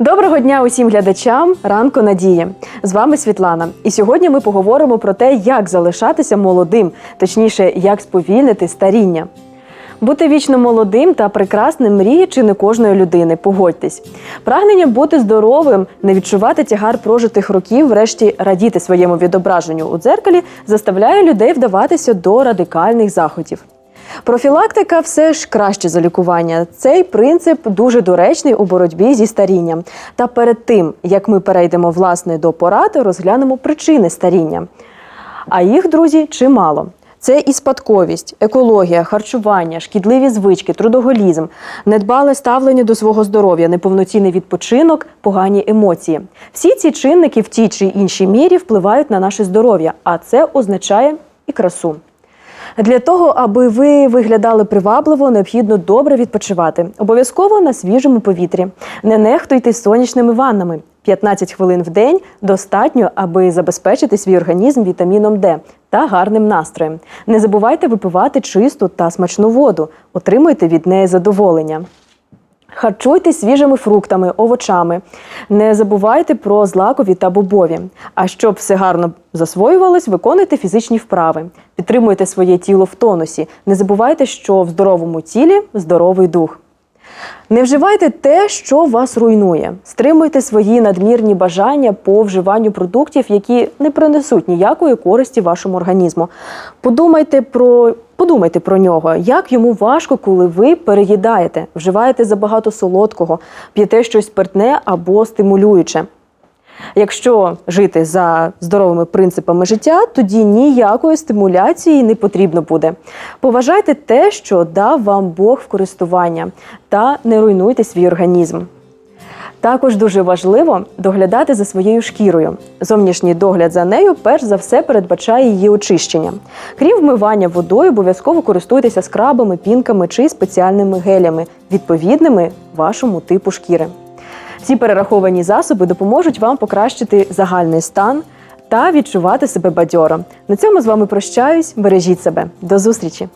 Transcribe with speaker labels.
Speaker 1: Доброго дня усім глядачам ранку надії. З вами Світлана. І сьогодні ми поговоримо про те, як залишатися молодим, точніше, як сповільнити старіння. Бути вічно молодим та прекрасним мріє чи не кожної людини, погодьтесь. Прагнення бути здоровим, не відчувати тягар прожитих років, врешті радіти своєму відображенню у дзеркалі, заставляє людей вдаватися до радикальних заходів. Профілактика все ж краще за лікування. Цей принцип дуже доречний у боротьбі зі старінням. Та перед тим як ми перейдемо власне до порад, розглянемо причини старіння. А їх, друзі, чимало. Це і спадковість, екологія, харчування, шкідливі звички, трудоголізм, недбале ставлення до свого здоров'я, неповноцінний відпочинок, погані емоції. Всі ці чинники в тій чи іншій мірі впливають на наше здоров'я, а це означає і красу. Для того, аби ви виглядали привабливо, необхідно добре відпочивати. Обов'язково на свіжому повітрі. Не нехтуйте сонячними ваннами. 15 хвилин в день достатньо, аби забезпечити свій організм вітаміном Д та гарним настроєм. Не забувайте випивати чисту та смачну воду. Отримуйте від неї задоволення. Харчуйтесь свіжими фруктами, овочами. Не забувайте про злакові та бобові. А щоб все гарно засвоювалось, виконуйте фізичні вправи. Підтримуйте своє тіло в тонусі. Не забувайте, що в здоровому тілі здоровий дух. Не вживайте те, що вас руйнує. Стримуйте свої надмірні бажання по вживанню продуктів, які не принесуть ніякої користі вашому організму. Подумайте про, подумайте про нього, як йому важко, коли ви переїдаєте, вживаєте забагато солодкого, п'єте щось спиртне або стимулююче. Якщо жити за здоровими принципами життя, тоді ніякої стимуляції не потрібно буде. Поважайте те, що дав вам Бог в користування, та не руйнуйте свій організм. Також дуже важливо доглядати за своєю шкірою. Зовнішній догляд за нею перш за все передбачає її очищення. Крім вмивання водою, обов'язково користуйтеся скрабами, пінками чи спеціальними гелями, відповідними вашому типу шкіри. Ці перераховані засоби допоможуть вам покращити загальний стан та відчувати себе бадьоро. На цьому з вами прощаюсь. Бережіть себе. До зустрічі!